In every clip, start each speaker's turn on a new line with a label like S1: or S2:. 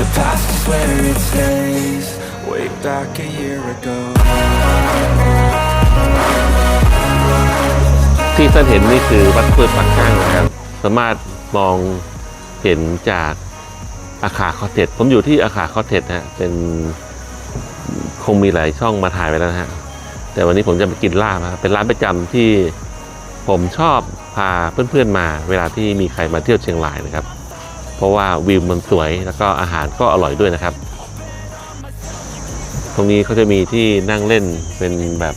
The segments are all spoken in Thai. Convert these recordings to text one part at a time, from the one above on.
S1: The past is where it stays, way back a year ago.
S2: ที่ท่านเห็นนี่คือวัดเปิดปักกั้งนะครับ สามารถมองเห็นจากอาคาคอเทดผมอยู่ที่อาคาคอเทดนะฮะเป็นคงมีหลายช่องมาถ่ายไปแล้วนะฮะแต่วันนี้ผมจะไปกินลาบนะครับเป็นร้านประจำที่ผมชอบพาเพื่อนๆมา เวลาที่มีใครมาเที่ยวเชียงรายนะครับ เพราะว่าวิวมันสวยแล้วก็อาหารก็อร่อยด้วยนะครับ ตรงนี้เขาจะมีที่นั่งเล่นเป็นแบบ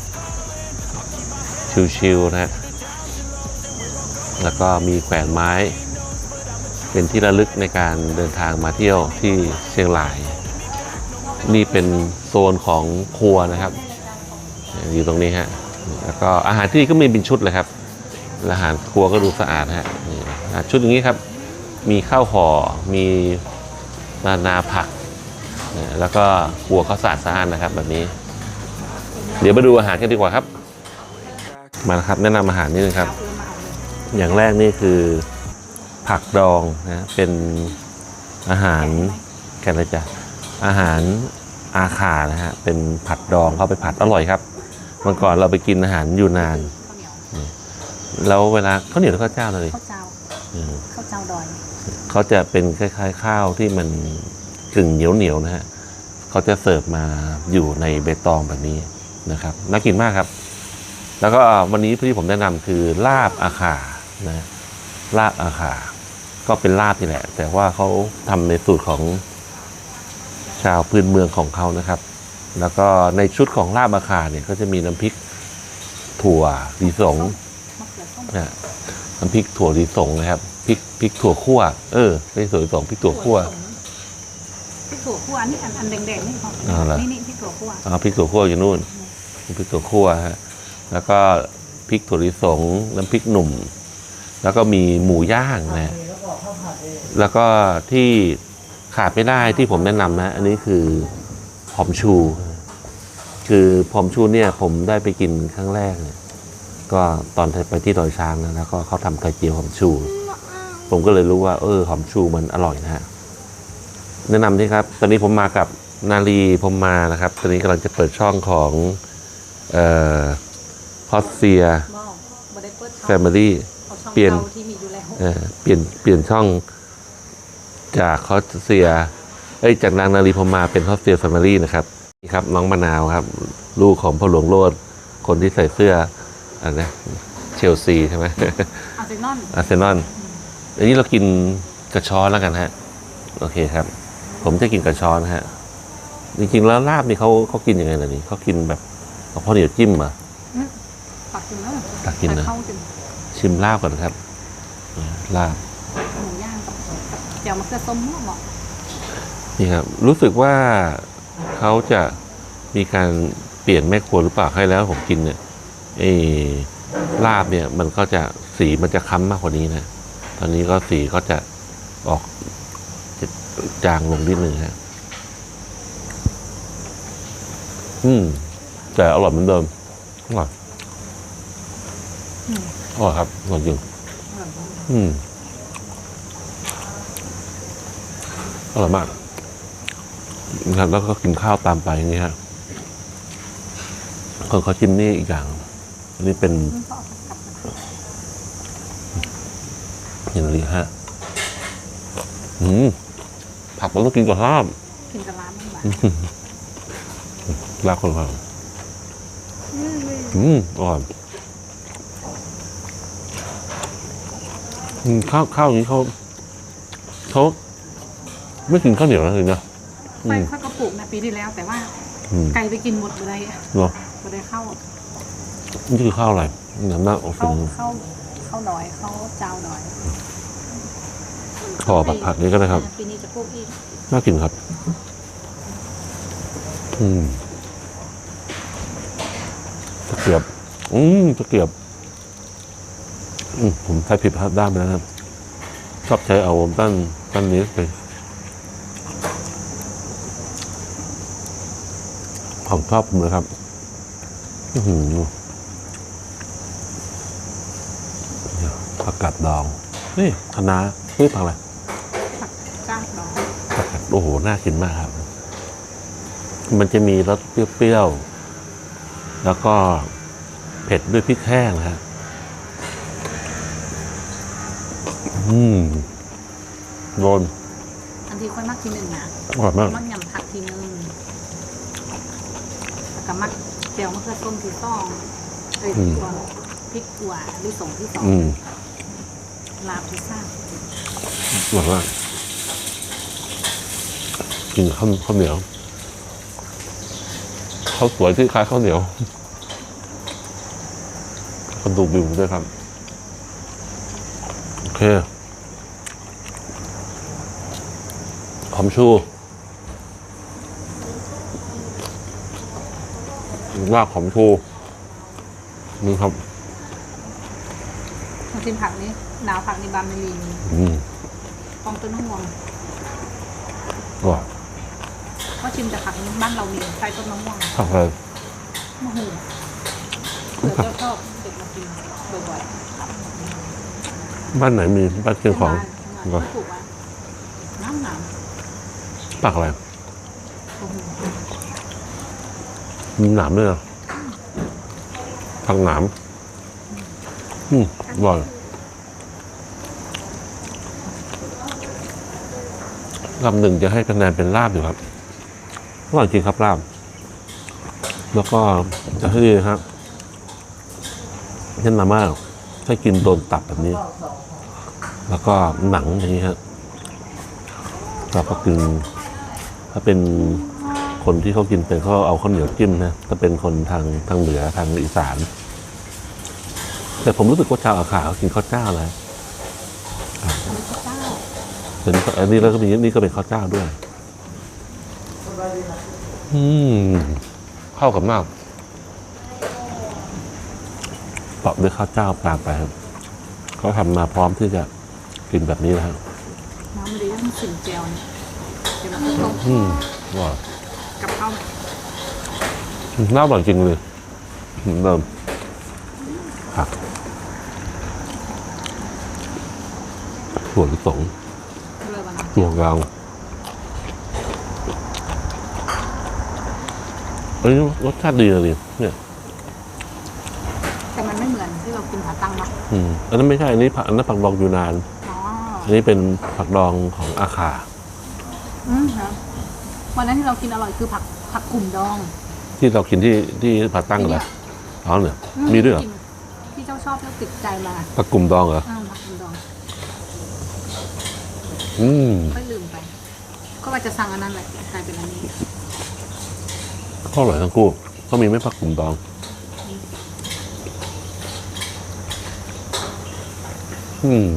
S2: ชิลๆนะฮะแล้วก็มีแขวนไม้ เป็นที่ระลึกในการเดินทางมาเที่ยวที่เชียงราย นี่เป็นโซนของครัวนะครับ อยู่ตรงนี้ฮะแล้วก็อาหารที่นี่ก็มีเป็นชุดเลยครับอาหารครัวก็ดูสะอาดฮะชุดอย่างนี้ครับ มีข้าวห่อ มีนานาผักเนี่ยแล้วก็ครัวเขาสะอาดสะอาดนะครับแบบนี้ เดี๋ยวมาดูอาหารกันดีกว่าครับ มาแล้วครับแนะนำอาหารนิดนึงครับ อย่างแรกนี่คือผักดองนะเป็นอาหารกันเลยจ้ะอาหารอาขานะฮะเป็นผัดดองเข้าไปผัดอร่อยครับวันก่อนเราไปกินอาหารอยู่นาน แล้วเวลาข้าวเหนียวหรือข้าวเจ้าเลย
S3: ข้าว เจ้า
S2: อืม
S3: ข้าวเจ้าดอย
S2: เขาจะเป็นคล้ายๆ ข้าวที่มันกึ่งเหนียวเหนียวๆนะฮะเขาจะเสิร์ฟมาอยู่ในใบตองแบบนี้นะครับน่ากินมากครับ แล้วก็วันนี้ที่ผมแนะนำคือลาบอาขานะลาบอาขาก็เป็นลาบนี่แหละ แต่ว่าเขาทำในสูตรของชาวพื้นเมืองของเขานะครับ แล้วก็ในชุดของลาบอาขาเนี่ยก็จะมีน้ำพริกถั่วลิสงนะน้ำพริกถั่วลิสงนะครับพริกพริกถั่วคั่วเออไม่ใช่ถั่วลิสงพริกถั่วคั่ว
S3: พริกถั่วคั่วอันนี้อันอันแดงๆนี่ของ
S2: อ๋อเหรอ
S3: นี่นี่พริกถั่วคั่ว
S2: อ๋อพริกถั่วคั่วอยู่นู่นพริกถั่วคั่วฮะแล้วก็พริกถั่วลิสงน้ำพริกหนุ่ม แล้วก็มีหมูย่างนะแล้วก็ที่ขาดไม่ได้ที่ผมแนะนำนะ อันนี้คือหอมชู คือหอมชูเนี่ยผมได้ไปกินครั้งแรกเนี่ยก็ตอนไปที่ดอยช้างนะแล้วก็เขาทำไข่เจียวหอมชู ผมก็เลยรู้ว่า เออหอมชูมันอร่อยนะฮะแนะนำที่ครับ ตอนนี้ผมมากับนาลีผมมานะครับ ตอนนี้กำลังจะเปิดช่องของเอ่อพอสเซีย
S3: บ่บ่ได้เปิด
S2: แฟมิลี่
S3: เอาช่อง
S2: เปลี่ยน
S3: เก่าที่มีอยู่แล้ว
S2: เอ่อเปลี่ยนเปลี่ยนช่องจากคอสเซียเอ้ยจากนางนาลีพรหมมาเป็นคอสเซียแฟมิลี่นะครับนี่ครับน้องมะนาวครับ ลูกของพ่อหลวงโลดคนที่ใส่เสื้ออันนะเชลซีใช่ไหม
S3: อาร์เซนอล
S2: อาร์เซนอล อันนี้เรากินกระชอนแล้วกันฮะ โอเคครับ ผมจะกินกระชอนฮะ จริงๆแล้วลาบนี่เขาเขากินยังไงล่ะนี่เขากินแบบเอาข้าวเหนียวจิ้มเหรอะ
S3: ตักกินแล้ว
S2: ตักกินนะ
S3: ใส่ข้าวกิน
S2: ชิมลาบก่อนครับลาบ
S3: หมูย่างกับกับแจ่วมะเขือส้มเหมาะ
S2: นี่ครับ รู้สึกว่าเขาจะมีการเปลี่ยนแม่ครัวหรือเปล่าให้แล้วผมกินเนี่ยเออลาบเนี่ยมันก็จะสีมันจะค้ำมากกว่านี้นะ ตอนนี้ก็สีก็จะออกจจางลงนิดนึงฮะอืม แต่อร่อยเหมือนเดิมอร่อยอร่อยครับอร่อยจริงอืมอร่อยมากนะครับแล้วก็กินข้าวตามไปอย่างนี้ฮะคนเขาชิมนี่อีกอย่าง อันนี้เป็น
S3: มันก็เอากลับ
S2: อย่างนี้ฮะอืมผักมันต้องกินกับข้าว
S3: กินกับร้านมันแบบ
S2: รักคนเขาอืมอร่อยอืมข้าวข้าวอย่างนี้เขาเขาไม่กินข้าวเหนียวนะเลยนะ
S3: ไปข้าวกระปุกนะปีที่แล้ว แต่ว่า
S2: อืม
S3: ไก่ไปกินหมดเลย
S2: เนาะ
S3: ไม่ได้เข้า
S2: นี่คือข้าวอะไรน้ำหน้าออกเป็
S3: เข้านเข้าเข้าดอยเข้าเจ้าดอย
S2: ห่อผักผักนี้ก็ได้ครับ
S3: ปีนี้จะปลูกอีก
S2: น่ากินครับ อืมตะเกียบ อืมตะเกียบ อืมผมใช้ผิดพลาดด้านไปแล้วครับชอบใช้เอาด้านด้านนี้ไปของชอบผมเลยครับ อือหือผักกาดดอง นี่คะน้านี่ผักอะไร
S3: จ้างดอย
S2: ผักกาด โอ้โห น่ากินมากครับ มันจะมีรสเปรี้ยวๆ แล้วก็เผ็ดด้วยพริกแห้งนะฮะอืมโดน
S3: อันที่ค่อยมักทีหนึ่งนะ
S2: อร่อยมาก
S3: มักยำผักทีหนึ่งแล้วก็มักเจียวมะเขือส้มที่สองเอ้ย
S2: อืม
S3: ตัวพริกกัวลิสงที่สอง
S2: อืม
S3: ลาบที่สาม
S2: อร่อยมาก กินข้าวข้าวเหนียวข้าวสวยที่คล้ายข้าวเหนียวกระดูกบิวด้วยครับ โอเคหอมชูรากหอมชูนี่ครับ
S3: มาชิมผักนี้หนาวผักในบาเมลีน
S2: อืม
S3: ฟองต้นห่วง
S2: อร่อย
S3: ก็ชิมแต่ผักนี้บ้านเรามีใส่ต้นมะม่วง
S2: ผักอะไร
S3: มะฮูเผื่อเจ้าชอบเด็กมากินบ่อย
S2: บ้านไหนมีบ้าน
S3: ๆ
S2: เชียงของ
S3: ที่บ้านที่บ้านถูกว่าน้ำหนาว
S2: ผักอะไร
S3: โอ้โห
S2: มีหนามด้วยเหรอผักหนาม อืมอร่อยลำหนึ่งจะให้คะแนนเป็นลาบอยู่ครับ อร่อยจริงครับลาบ แล้วก็จะให้ดีนะครับแนะนำว่าถ้ากินโดนตับแบบนี้ แล้วก็หนังอย่างนี้ฮะเราก็กินถ้าเป็นคนที่เขากินเป็นเขาเอาข้าวเหนียวจิ้มนะถ้าเป็นคนทางทางเหนือทางอีสาน แต่ผมรู้สึกว่าชาวอาขาเขากินข้าวเจ้าเลย
S3: อันนี้ข้าวเจ้า
S2: แต่นี่ก็อันนี้แล้วก็มีนี่ก็เป็นข้าวเจ้าด้วย อืมเข้ากับมากปรับด้วยข้าวเจ้าตามไปครับเขาทำมาพร้อมที่จะกินแบบนี้นะครับ
S3: น้ำมันดีต้องสินเจียวเนี่ยเดี๋ยวมันก็ต้ม
S2: อืมว่า
S3: กับข้าว
S2: น่าอร่อยจริงเลยเหมือนเดิมผักถั่วลิสง
S3: เลยวันนั้น
S2: ถั่วกลาง เอ้ยรสชาติดีเลยดิเนี่ย
S3: แต่มันไม่เหมือนที่เรากินผาตังเนาะ
S2: อืมอันนั้นไม่ใช่ อันนี้ผักอันนั้นผักดองยูนาน
S3: อ๋อ
S2: อันนี้เป็นผักดองของอาคา
S3: อืมครับวันนั้นที่เรากินอร่อยคือผักผักกลุ่มดอง
S2: ที่เรากินที่ที่ผัดตั้งเหรออ๋อเนี่ย
S3: อื
S2: มีด้วยเหรอ
S3: กินที่เจ้าชอบแล้วติดใจมา
S2: ผักกลุ่มดองเหรอ
S3: อ้าวผักกลุ่มดอง
S2: อืม
S3: ไม่ลืมไป ก็ว่าจะสั่งอันนั้นแหละกลายเป็นอันนี้
S2: ก็อร่อยทั้งคู่ ก็มีไม่ผักกลุ่มดอง อืม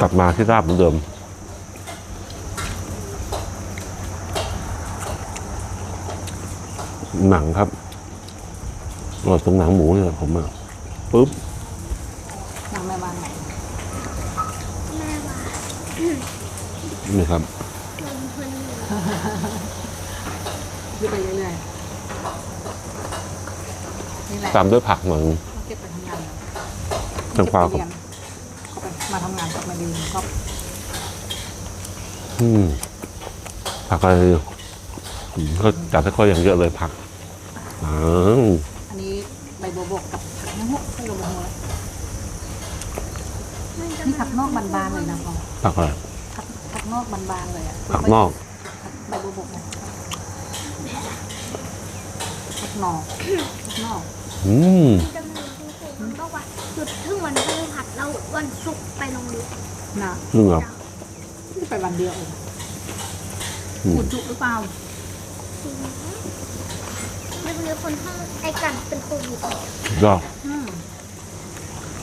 S2: กลับมาที่ราบเหมือนเดิม หนังครับอร่อยตรงหนังหมูเนี่ยผมอะปุ๊บ
S3: อย่างแม่บ้านไหน
S2: นี่ครับ
S3: ดูไปเรื่อยๆ นี่แหละ
S2: ตามด้วยผักหน่อย
S3: เก็บไปทำงาน
S2: ทางฟ้าครับ
S3: เก็บไปเรียนก็ไปมาทำงานกับมาดีก็
S2: อืมผักอะไรอืมก็จัดให้ค่อยอย่างเยอะเลยผักอ้าว
S3: อันนี้ใบบัวบกกับผักนางกใบบัวบกนี่ผักนอกบานๆเลยนะพ่อ
S2: ผักอะไร
S3: ผักผักนอกบานๆเลยอะ
S2: ผักนอก
S3: ใบบัวบกเนี่ย หนอกหนอก
S2: อืม
S4: จะมีคุณครูบอกว่าหยุดถึงวันพฤหัสแล้ววันศุกร์ไปโรงเรียน
S3: นะ
S2: จริงเหรอ
S3: ที่ไปวันเดียวเอง
S2: อืม
S3: อุดจุหรือเปล่า
S4: ไม่รู้คนห้องไอ้กันเป็นโควิด
S2: ก็
S3: อืม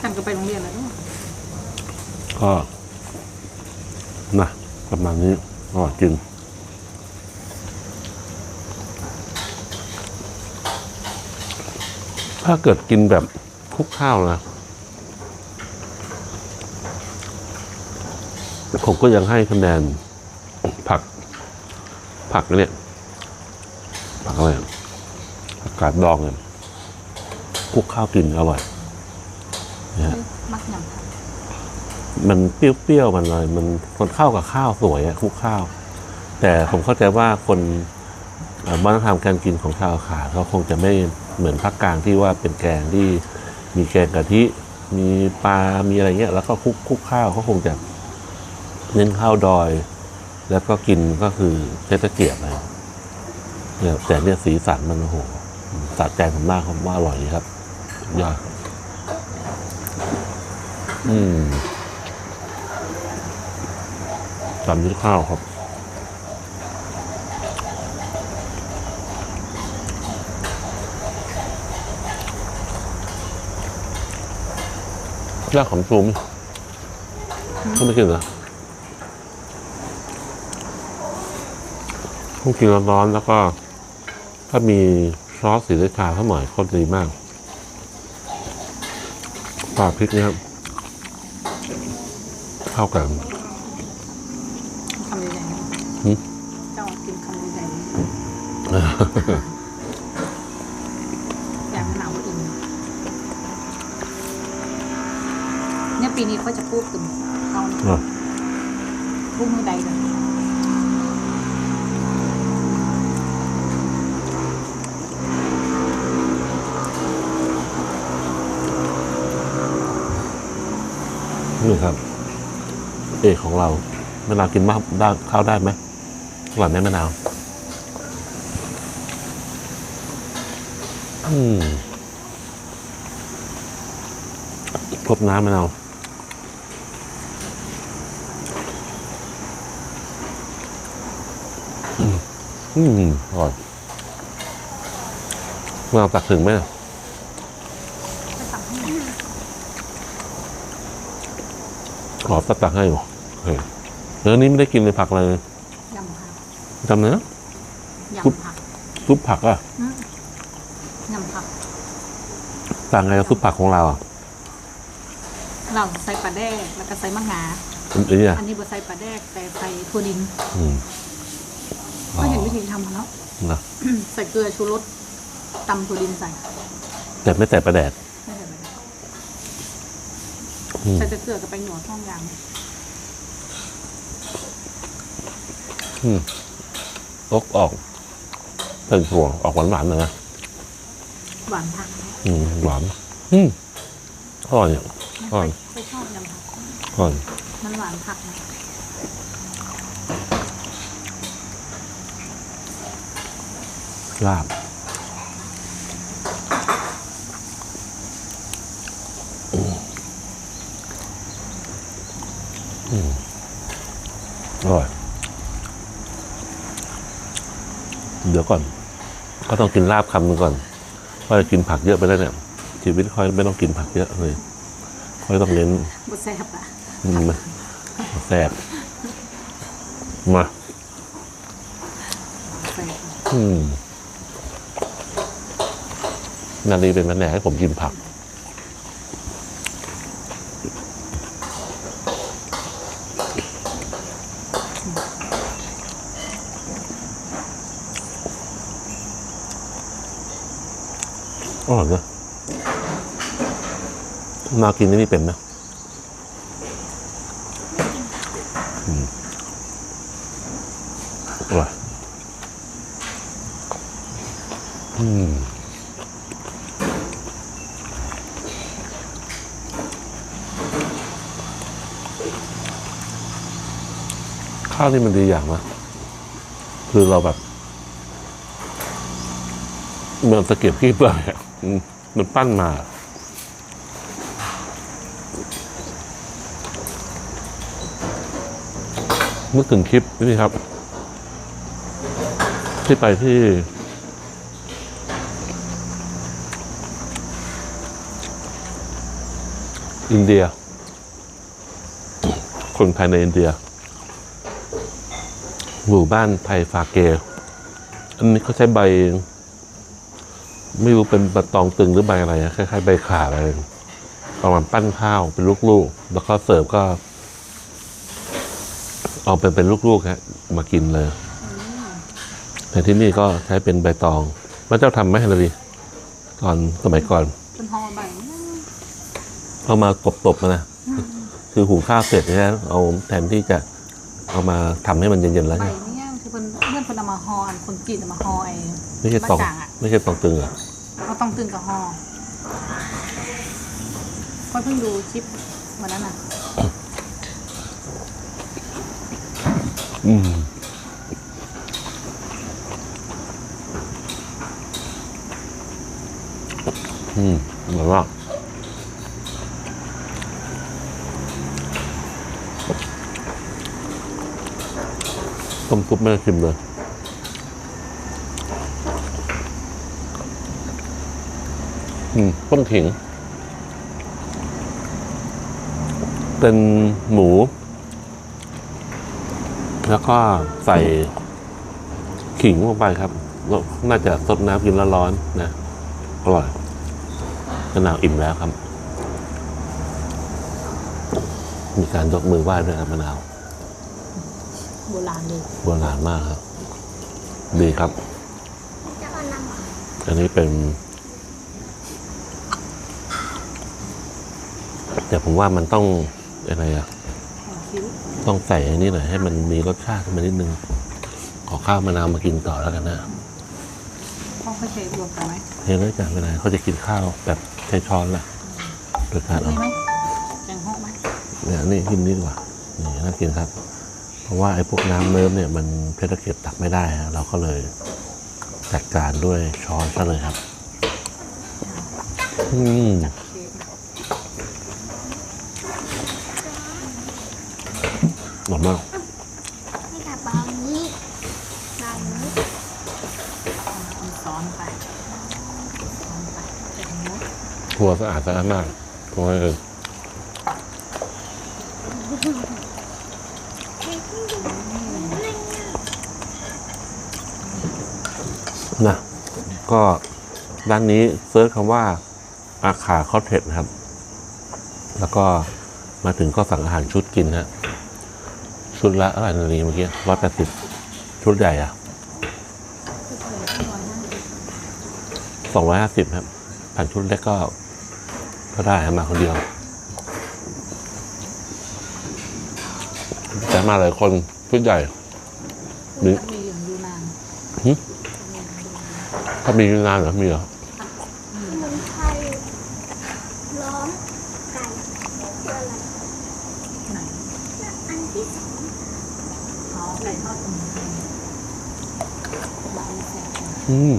S3: กันก็ไปโรงเรียนแล้วด้วย
S2: ก็นะประมาณนี้อร่อยจริง ถ้าเกิดกินแบบคลุกข้าวนะ ผมก็ยังให้คะแนนผัก ผักเนี่ย ผักอะไรอะผักกาดดองเนี่ยคลุกข้าวกินอร่อย
S3: มักยำค่ะ
S2: มันเปรี้ยวๆมันเลยมันมันเข้ากับข้าวสวยอะคลุกข้าว แต่ผมเข้าใจว่าคนเอ่อวัฒนธรรมการกินของชาวขาเขาคงจะไม่ เหมือนภาคกลางที่ว่าเป็นแกงที่มีแกงกะทิ มีปลา มีอะไรเงี้ย แล้วก็คลุกคลุกข้าวเขาคงจะเน้นข้าวดอย แล้วก็กินก็คือเทตะเกียบอะไรเนี่ยแต่เนี่ยสีสันมันโอ้โหสัดใจผมมากครับว่าอร่อยดีครับยอดอืมตำด้วยข้าวครับ ยากของซูมต้องไม่กินเหรอต้องกินร้อนๆแล้วก็ ถ้ามีซอสสีราชาเข้าหน่อยก็ดีมากปลาพริกเนี่ยครับเข้ากัน
S3: คำใหญ่
S2: หืม
S3: ๆเจ้ากินคำใหญ่ๆอย่างหนาวอินเนี่ย ปีนี้เขาจะพูดถึงเขาพูดมือใดกัน
S2: นี่ครับ เอกของเรามะนาวกินมากได้ข้าวได้ไหมอร่อยไหมมะนาวอืมพบน้ำมะนาว อืมอร่อยมะนาวตักถึงไหมน่ะ
S3: จะสั่งให้
S2: ขอตักตักให้หรอโอเคเนื้อนี้ไม่ได้กินเลยผักเลย
S3: ยำผัก
S2: จำเนื้อยำ
S3: ผัก
S2: ซุปผักอะ
S3: อืมยำผัก
S2: ต่างไงกับซุปผักของเราอะ
S3: เราใส่ปลาแดกแล้วก็ใส่มะงา
S2: อันนี้อะ
S3: อันนี้บ่ใส่ปลาแดกแต่ใส่ถั่วดิน
S2: อืม
S3: ก็เห็นวิธีทำแล้ว
S2: นะ
S3: ใส่เกลือชูรสตำถั่วดินใส่
S2: แต่ไม่แต่ประแดด
S3: ไม่ใส่ปลาแดก
S2: อืม
S3: ใส่แต่เกลือกับไปหนวดท้องยาง
S2: อืมลกออกเป็นถั่วออกหวานหวานๆหน่อยนะ
S3: หวานผัก
S2: อืมหวานอืมอร่อยอะอร่อย
S3: ไม่ชอบยำผัก
S2: อร่อย
S3: มันหวานผักนะ
S2: ลาบอืมอืมอร่อย เดี๋ยวก่อน ก็ต้องกินลาบคำหนึงก่อนเพราะจะกินผักเยอะไปแล้วเนี่ย ชีวิตค่อยไม่ต้องกินผักเยอะเลย ค่อยต้องเน้น
S3: บดแซ่บอะ
S2: อืมแซ่บมา
S3: แซ่บ
S2: อืม นาลีเป็นแผนกให้ผมกินผัก อร่อยนะมากินนี่เป็นไหมอืมอร่อยอืมาวนี่มันดีอย่างนะคือเราแบบเหมือนตะเกียบขี้เปลือกอะอืมมันปั้นมานึกถึงคลิปนี่ครับ ที่ไปที่ อินเดีย คนไทยในอินเดีย หมู่บ้านไทยฟาเกอันนี้เขาใช้ใบ ไม่รู้เป็นใบตองตึงหรือใบอะไรอะคล้ายๆใบขาดอะไรเอามาปั้นข้าวเป็นลูกๆ แล้วก็เสิร์ฟก็ เอาเป็นเป็นลูกๆฮะมากินเลยแต่ที่นี่ก็ใช้เป็นใบตองพระเจ้าทำไหมฮะนารีตอนสมัยก่อน
S3: เป็นห่อใบ
S2: เอามากบตบมานะคือหุงข้าวเสร็จเนี่ยเอาแทนที่จะ เอามาทำให้มันเย็นๆแล้ว
S3: ใบ
S2: เนี่ย
S3: เนี่ยคือเป็นเพื่อนเป็นเอามาห่ออันคนจีนเอามาห่อไอ้
S2: ไม่ใช่ตอง
S3: บะจ่างอะ
S2: ไม่ใช่ตองตึงเหรอะ
S3: ก็ต้องตื่นกับห่อก็เพิ่งดูคลิปวันนั้นน่ะ
S2: อืมอืมอร่อยมาก ต้มซุปไม่ได้ชิมเลยอืมต้มขิง เป็นหมู แล้วก็ใส่ขิงลงไปครับ น่าจะสดน้ำกินแล้วร้อนๆนะอร่อยมะนาวอิ่มแล้วครับ มีการยกมือไหว้ด้วยครับมะนาว
S3: โบราณเลย
S2: โบราณมากครับ ดีครับ
S4: จะเอาน้ำหวาน
S2: อันนี้เป็น แต่ผมว่ามันต้องอะไรอะ
S3: ห่อคิ้ว
S2: ต้องใส่อันนี้หน่อยให้มันมีรสชาติขึ้นมานิดนึง ขอข้าวมะนาวมากินต่อแล้วกันนะ
S3: พ่อเขาใช้รวมกันไหม
S2: เฮ้ยเลยจ้ะเวลาเขาจะกินข้าวแบบใช้ช้อนละโดยการเอา
S3: นี่ไหมแกงห่อไหม
S2: เนี่ยนี่กินนี่ดีกว่านี่น่ากินครับ เพราะว่าไอ้พวกน้ำเนิ้มเนี่ยมันเพชรเกียบตักไม่ได้ฮะเราก็เลยจัดการด้วยช้อนซะเลยครับ อืมหอมมาก
S4: นี่ค่ะบางนี้บางนี้
S3: ซ้อนไปซ้อนไปเป็นมุก
S2: ครัวสะอาดสะอาดมากเพราะว่าเออ นะก็ด้านนี้เซิร์ชคำว่าอาขาคอเทดนครับ แล้วก็มาถึงก็สั่งอาหารชุดกินฮะชุดละอะไรนาทีเมื่อกี้ร้อยแปดสิบชุดใหญ่อะ
S3: ส
S2: องร้อยห้าสิบครับผ่านชุดเล็กก็ ก็ได้มาคนเดียวแต่มาหลายคนชุดใหญ่นี่
S3: มีเหลืองยูนาน
S2: ถ้ามีนานเหรอมีเหรอ
S4: สมุนไพรล้อมไก่คืออะไร
S3: ไหน
S4: อันที่สอง
S3: อ๋อไก่ทอดสมุนไพรบางแสน
S2: อืม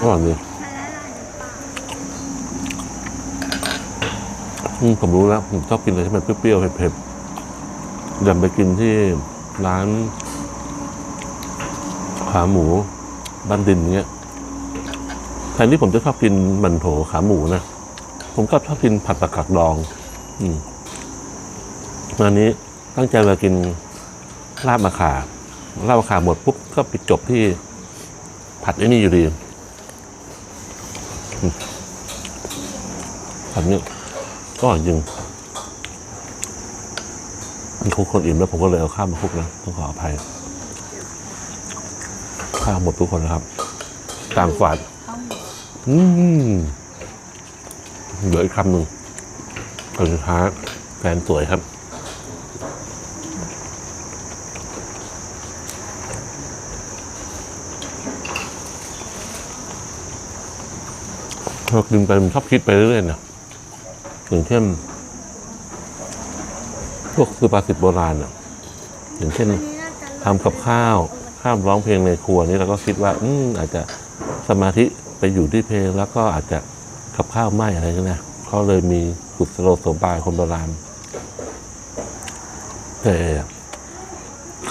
S2: อร่อยดี
S4: มาละลายในปาก
S2: อืมผมรู้แล้วผมชอบกินอะไรที่มันเปรี้ยวๆเผ็ดๆอยากไปกินที่ร้าน ขาหมูบ้านดินเงี้ยแทนที่ผมจะชอบกินหมันโถขาหมูนะ ผมก็ชอบกินผัดผักกาดดอง อืมวันนี้ตั้งใจมากินลาบมะขาลาบมะขาหมดปุ๊บก็ไปจบที่ผัดไอ้นี่อยู่ดีผัดเนี่ยก็อร่อยจริงมันคงคนอิ่มแล้วผมก็เลยเอาข้าวมาคลุกนะต้องขออภัย ข้าวหมดทุกคนนะครับ ต่างฝ่ายอืมเหลืออีกคำหนึ่งคนสุดท้ายแฟนสวยครับเรากินไปมันชอบคิดไปเรื่อยๆนะอย่างเช่นพวกสุภาษิตโบราณอะ อย่างเช่นทำกับข้าว ห้ามร้องเพลงในครัวนี่เราก็คิดว่า อืมอาจจะสมาธิไปอยู่ที่เพลง แล้วก็อาจจะกับข้าวไหมอะไรกันนะเขาเลยมีกุศโลสมบายคนโบราณแต่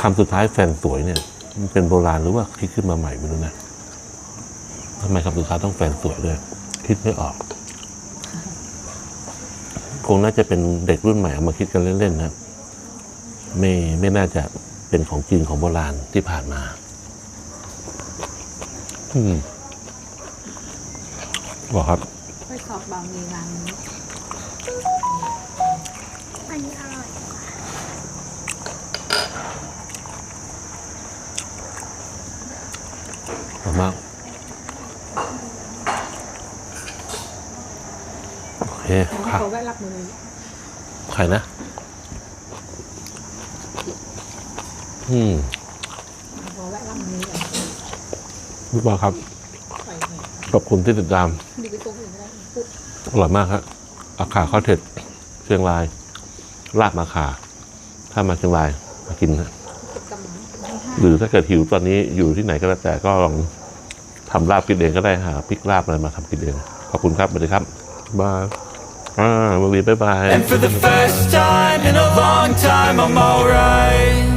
S2: คำสุดท้ายแฟนสวยเนี่ย มันเป็นโบราณหรือว่าคิดขึ้นมาใหม่ไม่รู้นะทำไมคำสุดท้ายต้องแฟนสวยด้วย คิดไม่ออก คงน่าจะเป็นเด็กรุ่นใหม่เอามาคิดกันเล่นๆนะไม่ไม่น่าจะ เป็นของจริงของโบราณที่ผ่านมา อืมบอกครับ
S3: ไปสอบบางมีร้านนี้
S4: อันนี้อร่อย
S2: ขอบคุณมาก โอเค
S3: แต่
S2: ค่ะ
S3: ขอแวะรับมือ
S2: ใครนะ อืม
S3: ขอแวะรับมือก่อน
S2: พี่บอลครับ
S3: ใส่หน่อย
S2: ขอบคุณที่ติดตาม
S3: ดูไปตรงอื่นก็ได้ปุ๊บ
S2: อร่อยมากครับอาขาข้าวเผ็ดเชียงราย ลาบมาขา ถ้ามาเชียงรายมากินนะ
S3: กำลังที่ห้า
S2: หรือถ้าเกิดหิวตอนนี้อยู่ที่ไหนก็แล้วแต่ก็ลองทำลาบกินเองก็ได้หาพริกลาบอะไรมาทำกินเอง ขอบคุณครับสวัสดีครับบายอ่ามาวีบ๊ายบาย
S1: And for the first time in a long time, I'm alright.